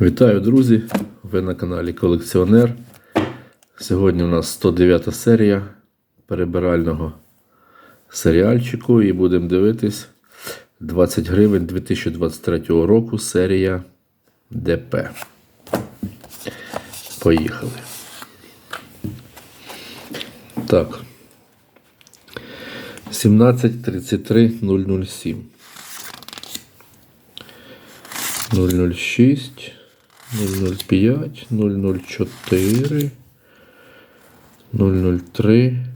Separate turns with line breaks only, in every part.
Вітаю, друзі! Ви на каналі Колекціонер. Сьогодні у нас 109 серія перебирального серіальчику і будемо дивитись 20 гривень 2023 року серія ДП. Поїхали. Так. 1733 007. 006, 005, 004, 003,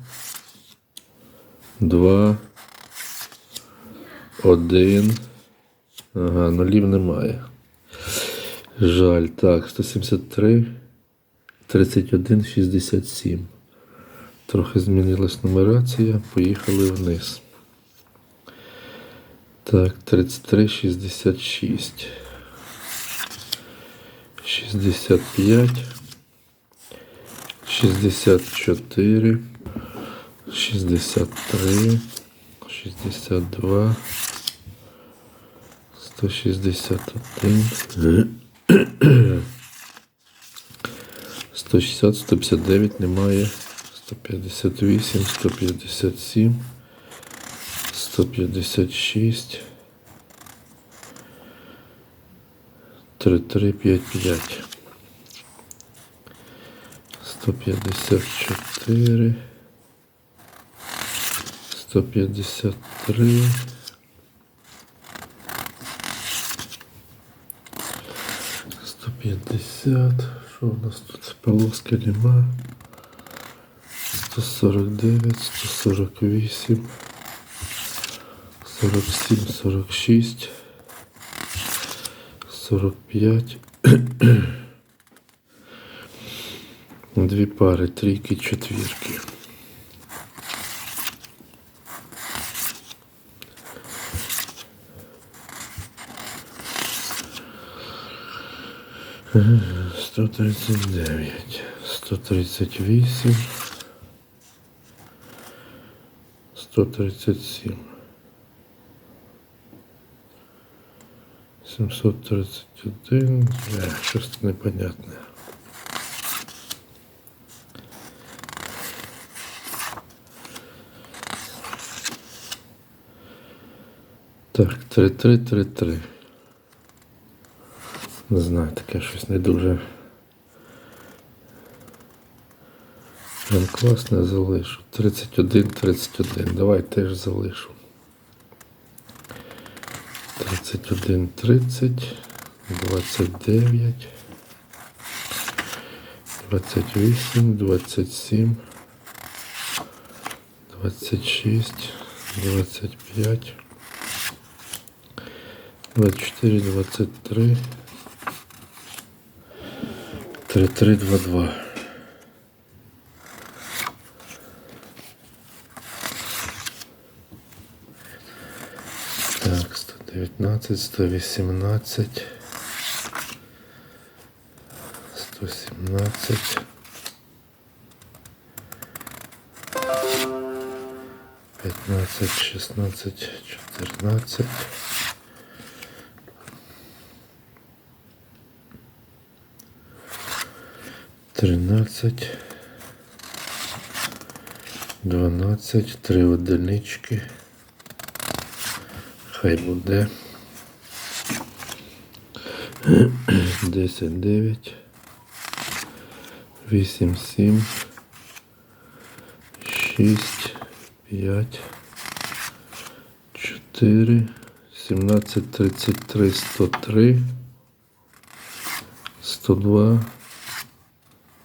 2, 1. Ага, нулів немає. Жаль. Так, 173, 31, 67. Трохи змінилась нумерація. Поїхали вниз. Так, 33, 66. 65, 64, 63, 62, 161, 160, 159 немає, 158, 157, 156, 3, 3, 5, 5. 154. 153. 150. Що у нас тут? Полоски нема. 149, 148, 47, 46. 45. Дві пари, трійки, четвірки. Сто тридцять дев'ять, сто тридцять вісім, сто тридцять сім. 731, бля, щось непонятне. Так, 3333. Не знаю, таке щось не дуже. Прям класне залишу. 31, 31. Давай теж залишу. 31, 30, 29, 28, 27, 26, 25, 24, 23, 33, 22. Так, 119, 118, 117, 15, 16, 14, 13, 12, 3 одинички. Хай буде. 10, 9, 8, 7, 6, 5, 4, 17, 33, 103, 102.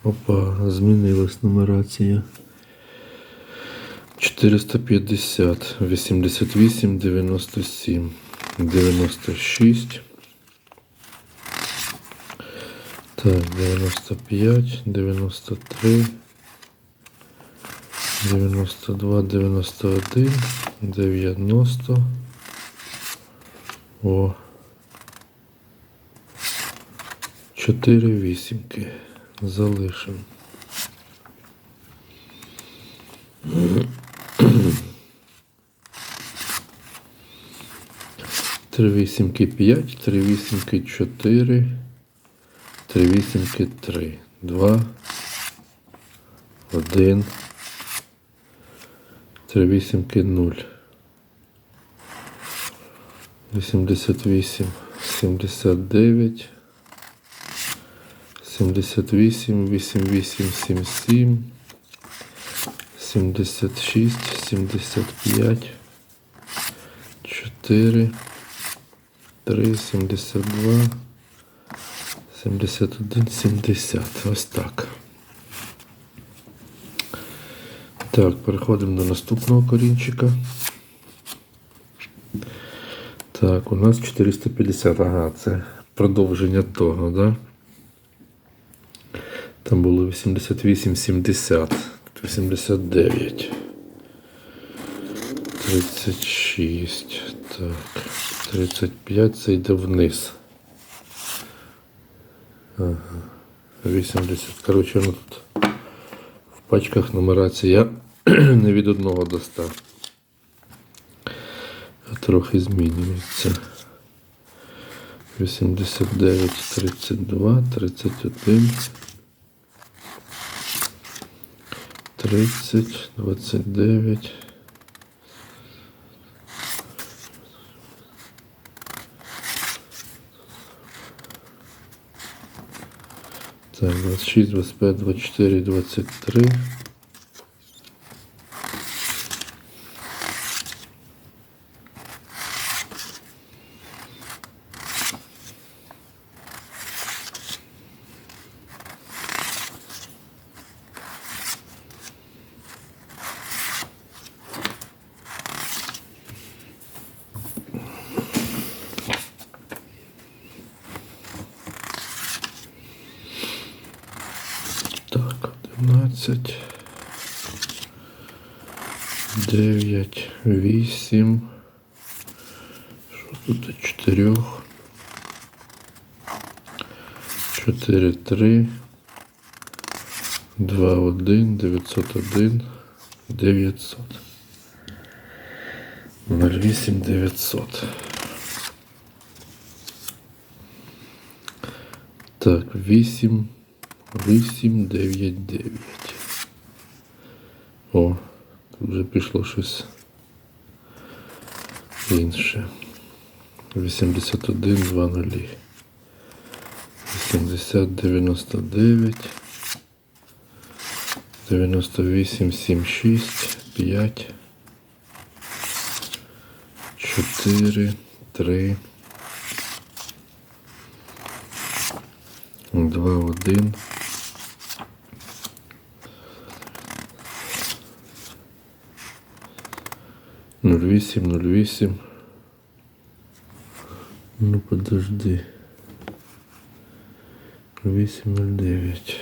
Опа, змінилась нумерація. 450, 88, 97, 96. Так, 95, 93, 92, 91, 90. О. 4 вісімки. Залишимо. Три вісімки п'ять, три вісімки чотири, Три вісімки, три. Два. Один. Три вісімки, нуль. 88, 79, 78, 88, 77, 76, 75, 4, 3, 72, 71, 70. Ось так. Так, переходимо до наступного корінчика. Так, у нас 450. Ага, це продовження того, да? Там було 88, 70, 89. 36. Так. 35 це йде вниз. Ага. 80. Коротше, ну тут в пачках нумерація не від одного до 100 а трохи змінюється. 89, 32, 31, 30, 29. Так, 26, 25, 24, 23. Так, 11, 9, 8. Що тут? 4. 4, 3, 2, 1, 901, 900. 08, 900. Так, 8, 8, 9, 9. О, тут вже пішло щось інше. 81, 2 нулі. 80, 99. 98, 7, 6, 5. 4, 3. 2, 1. 08, 08. Ну подожди. 0809.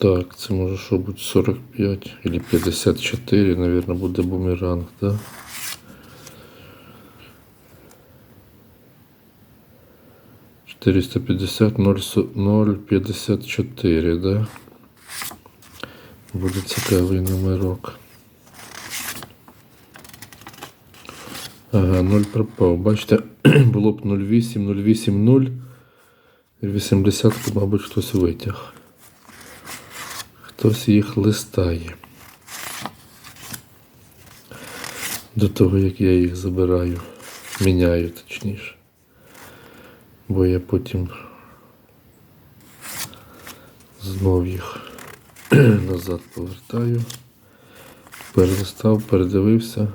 Так, це може що бути 45 или 54, наверное, буде бумеранг, да? Четыреста пятьдесят ноль ноль п'ятдесят да? Буде цікавий номерок. Ага, 0 пропав. Бачите, було б 08, 080, 0. І 80, мабуть, хтось витяг. Хтось їх листає. До того, як я їх забираю, міняю точніше. Бо я потім знов їх назад повертаю. Перелистав, передивився.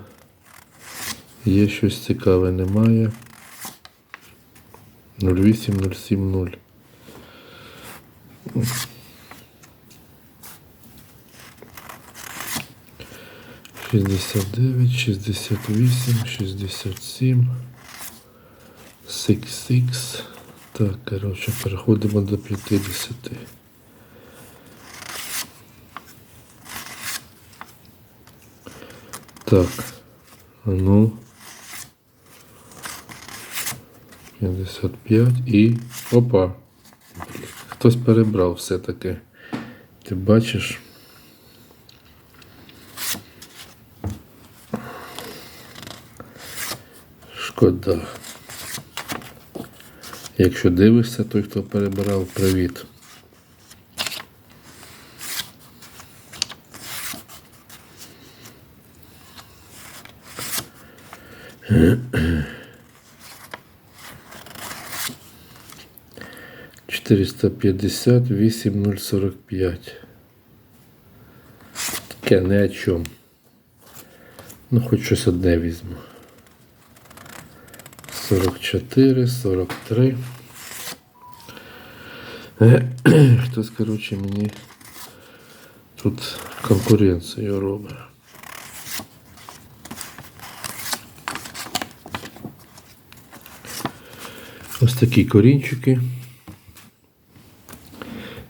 Є щось цікаве, немає. 08070. Шістдесят дев'ять, шістдесят вісім, шістдесят сім, сикс сикс. Так, коротше, переходимо до п'ятдесяти. Так, а ну. 55 і опа. Хтось перебрав все-таки. Ти бачиш? Шкода. Якщо дивишся, той, хто перебирав, привіт. Четыреста пятьдесят вісім нуль сорок п'ять. Таке не о чому. Ну, хоч щось одне візьму. 44, 43. Хтось, коротше, мені тут конкуренцію робить. Ось такі корінчики.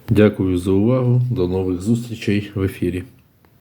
Дякую за увагу. До нових зустрічей в ефірі.